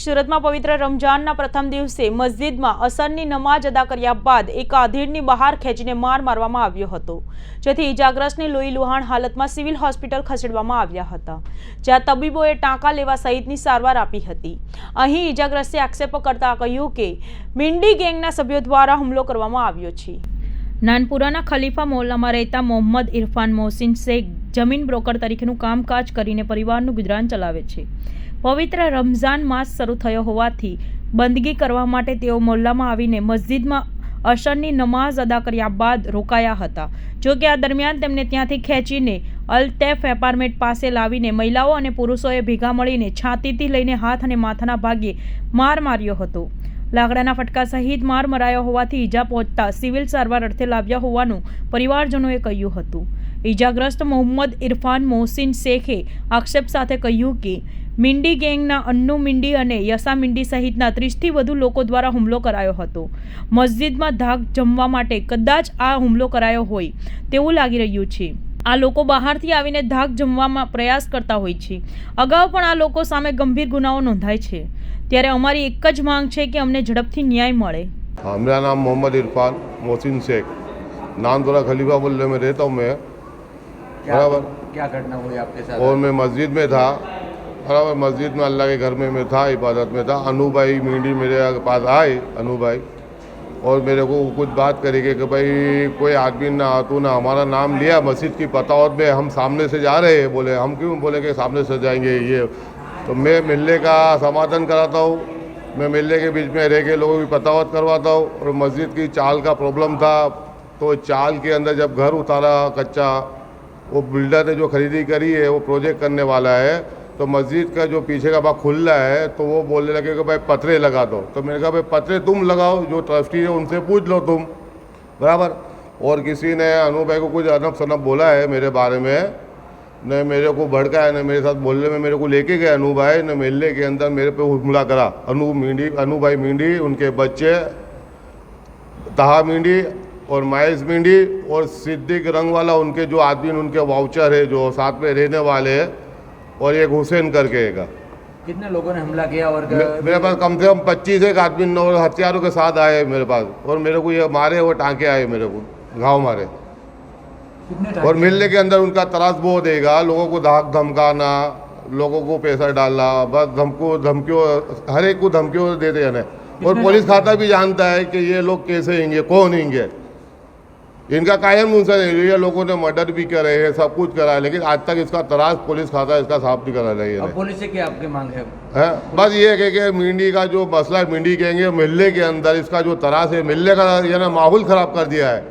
સુરતમાં પવિત્ર રમઝાનના પ્રથમ દિવસે મસ્જિદમાં અસરની નમાજ અદા કર્યા બાદ એક આધેડની બહાર ખેંચીને માર મારવામાં આવ્યો હતો, જેથી ઇજાગ્રસ્તને લોહી લુહાણ હાલતમાં સિવિલ હોસ્પિટલ ખસેડવામાં આવ્યા હતા, જ્યાં તબીબોએ ટાંકા લેવા સહિતની સારવાર આપી હતી. અહીં ઇજાગ્રસ્તે આક્ષેપ કરતા કહ્યું કે, મિંડી ગેંગના સભ્યો દ્વારા હુમલો કરવામાં આવ્યો છે. નાનપુરાના ખલીફા મોહલ્લામાં રહેતા મોહમ્મદ ઇરફાન મોહસિન શેખ જમીન બ્રોકર તરીકેનું કામકાજ કરીને પરિવારનું ગુજરાન ચલાવે છે. પવિત્ર રમઝાન માસ શરૂ થયો હોવાથી બંદગી કરવા માટે તેઓ મોહલ્લામાં આવીને મસ્જિદમાં અશરની નમાઝ અદા કર્યા બાદ રોકાયા હતા. જો કે આ દરમિયાન તેમને ત્યાંથી ખેંચીને અલતેફ એપાર્ટમેન્ટ પાસે લાવીને મહિલાઓ અને પુરુષોએ ભેગા મળીને છાતીથી લઈને હાથ અને માથાના ભાગે માર માર્યો હતો. લાકડાના ફટકા સહિત માર મરાયો હોવાથી ઈજા પહોંચતા સિવિલ સારવાર અર્થે લાવ્યા હોવાનું પરિવારજનોએ કહ્યું હતું. ઈજાગ્રસ્ત મોહમ્મદ ઇરફાન મોહસિન શેખે આક્ષેપ સાથે કહ્યું કે મિંડી ગેંગના અન્નુ મિંડી અને યસા મિંડી સહિતના ત્રીસથી વધુ લોકો દ્વારા હુમલો કરાયો હતો મસ્જિદમાં ધાક જમવા માટે કદાચ આ હુમલો કરાયો હોય તેવું લાગી રહ્યું છે આ લોકો બહારથી આવીને ધાક જમવામાં પ્રયાસ કરતા હોય છે અગાઉ પણ આ લોકો સામે ગંભીર ગુનાઓ નોંધાય છે ત્યારે અમારી એક જ માંગ છે કે અમને ઝડપથી ન્યાય મળે हाँ मेरा नाम मोहम्मद इरफान मोहसिन शेख नानदोरा खलीफा मोहल्ले में रहता हूँ मैं क्या बराबर क्या घटना हुई आपके साथ और मैं मस्जिद में था बराबर मस्जिद में अल्लाह के घर में मैं था, इबादत में था। अनु भाई मीडी मेरे पास आए, अनु भाई, और मेरे को कुछ बात करी कि भाई, कोई आदमी ना तू ना हमारा नाम लिया, मस्जिद की पतावत में हम सामने से जा रहे हैं। बोले, हम क्यों? बोले कि सामने से जाएँगे, ये। तो मैं मिलने का समाधान कराता हूँ। मैं मिलने के बीच में रह के लोगों की पतावत करवाता हूँ, और मस्जिद की चाल का प्रॉब्लम था। तो चाल के अंदर जब घर उतारा कच्चा, वो बिल्डर ने जो खरीदी करी है, वो प्रोजेक्ट करने वाला है तो मस्जिद का जो पीछे का भाग खुल रहा है तो वो बोलने लगे कि भाई पतरे लगा दो। तो मैंने कहा, भाई पतरे तुम लगाओ, जो ट्रस्टी है उनसे पूछ लो तुम। बराबर। और किसी ने, अनु भाई को कुछ अनब सनब बोला है मेरे बारे में, न मेरे को भड़का है, न मेरे साथ बोलने में मेरे को लेके गए अनु भाई, न मिलने के अंदर मेरे पे हमला करा। अनु मींडी, अनु भाई मींडी, उनके बच्चे, तहा मींडी और माइस मींडी और सिद्दीक रंग वाला उनके जो आदमी, उनके वाउचर है, जो साथ में रहने वाले हैं और एक हुसैन करके एक कितने लोगों ने हमला किया और मे- मेरे पास कम से कम पच्चीस एक आदमी नौ हथियारों के साथ आए मेरे पास और मेरे को ये मारे और टांके आए मेरे को घाव मारे। और मिलने के अंदर उनका तरास बहुत देगा लोगों को धाक धमकाना लोगों को पैसा डालना बस धमको धमकियों हर एक को धमकियों देते हैं। और पुलिस खाता भी जानता है कि ये लोग कैसे होंगे कौन होंगे। इनका कायम नहीं ये लोगों ने मर्डर भी करे है सब कुछ करा है लेकिन आज तक इसका तराश पुलिस खाता इसका साफ़ नहीं करा रही है पुलिस से क्या आपकी मांग है? है? बस ये है कि मिंडी का जो मसला है मिंडी कहेंगे मिलने के अंदर इसका जो तरास है मिलने का ये ना माहौल ख़राब कर दिया है।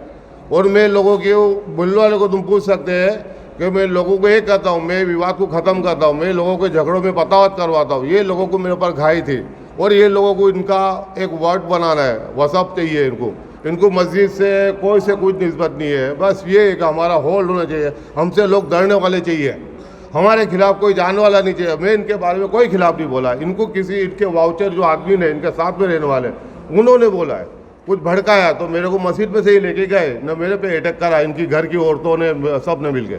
और मैं लोगों के बुल्लो वाले को तुम पूछ सकते हैं कि मैं लोगों को ये कहता हूँ मैं विवाद को ख़त्म करता हूँ मैं लोगों के झगड़ों में पतावत करवाता हूँ ये लोगों को मेरे ऊपर घाई थी। और ये लोगों को इनका एक वर्ड बनाना है वसब चाहिए इनको। इनको मस्जिद से कोई से कुछ नस्बत नहीं है। बस ये है कि हमारा होल्ड होना चाहिए। हमसे लोग डरने वाले चाहिए। हमारे खिलाफ कोई जान वाला नहीं चाहिए। मैं इनके बारे में कोई खिलाफ नहीं बोला। इनको किसी, इनके वाउचर जो आदमी ने इनके साथ में रहने वाले उन्होंने बोला है। कुछ भड़काया तो मेरे को मस्जिद में से ही लेके गए। न मेरे पे अटैक करा। इनकी घर की औरतों ने, सबने मिल के